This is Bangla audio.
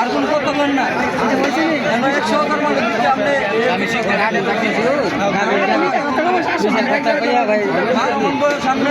আর কোন কত না একশো সামনে